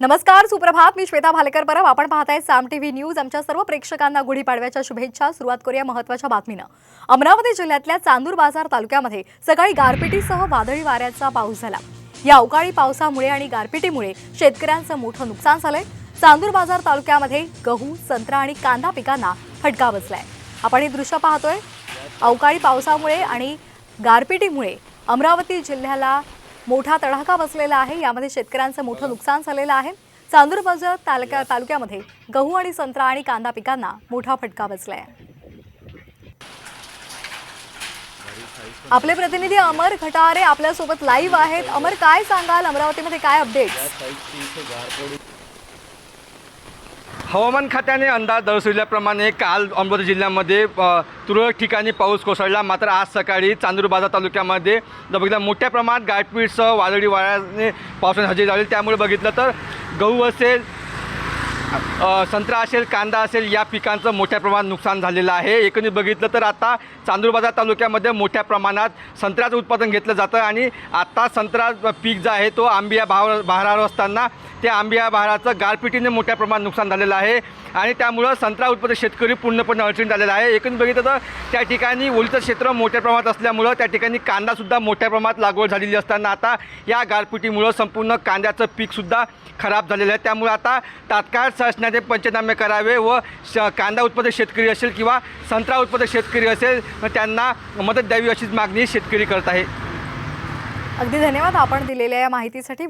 नमस्कार सुप्रभात. मी श्वेता भालेकर परब. आपण पाहताय साम टीव्ही न्यूज. आमच्या सर्व प्रेक्षकांना गुढीपाडव्याच्या शुभेच्छा. सुरुवात करूया महत्त्वाच्या बातमीनं. अमरावती जिल्ह्यातल्या चांदूर बाजार तालुक्यामध्ये सकाळी गारपिटीसह वादळी वाऱ्याचा पाऊस झाला. या अवकाळी पावसामुळे आणि गारपिटीमुळे शेतकऱ्यांचं मोठं नुकसान झालंय. चांदूर बाजार तालुक्यामध्ये गहू संत्रा आणि कांदा पिकांना फटका बसलाय. आपण हे दृश्य पाहतोय. अवकाळी पावसामुळे आणि गारपिटीमुळे अमरावती जिल्ह्याला मोठा तडाखा बसलेला आहे. यामध्ये शेतकऱ्यांचं मोठं नुकसान झालेलं आहे. चांदूर बाजार तालुक्या तालुक्यामध्ये गहू आणि संत्रा आणि कांदा पिकांना मोठा फटका बसलाय. आपले प्रतिनिधी अमर खटारे आपल्यासोबत लाईव्ह आहेत. अमर काय सांगाल? अमरावतीमध्ये काय अपडेट हवामान खात्याने अंदाज दर्शविल्याप्रमाणे काल अमरावती जिल्ह्यामध्ये तुरळक ठिकाणी पाऊस कोसळला. मात्र आज सकाळी चांदूरबाजार तालुक्यामध्ये जर बघितलं मोठ्या प्रमाणात गारपीटसह वादळी वाऱ्याने पावसाने हजेरी लावली. त्यामुळे बघितलं तर गहू असेल संत्रा असेल कांदा असेल या पिकांचं मोठ्या प्रमाणात नुकसान झालेलं आहे. एकंदरीत बघितलं तर आता चांदूरबाजार तालुक्यामध्ये मोठ्या प्रमाणात संत्र्याचं उत्पादन घेतलं जातं आणि आता संत्रा पीक जो आहे तो आंबिया भाव बहारावर असताना त्या आंबिया बहाराचं गारपिटीने मोठ्या प्रमाणात नुकसान झालेलं आहे. आणि त्यामुळं संत्रा उत्पादक शेतकरी पूर्णपणे अडचणीत आलेला आहे. एकूण बघितलं तर त्या ठिकाणी ओलीचं क्षेत्र मोठ्या प्रमाणात असल्यामुळं त्या ठिकाणी कांदासुद्धा मोठ्या प्रमाणात लागवड झालेली असताना आता या गारपिटीमुळं संपूर्ण कांद्याचं पीकसुद्धा खराब झालेलं आहे. त्यामुळे आता तात्काळ शासनाचे पंचनामे करावे व श कांदा उत्पादक शेतकरी असेल किंवा संत्रा उत्पादक शेतकरी असेल त्यांना मदत द्यावी अशीच मागणी शेतकरी करत आहे. अगदी धन्यवाद आपण दिलेल्या या माहितीसाठी.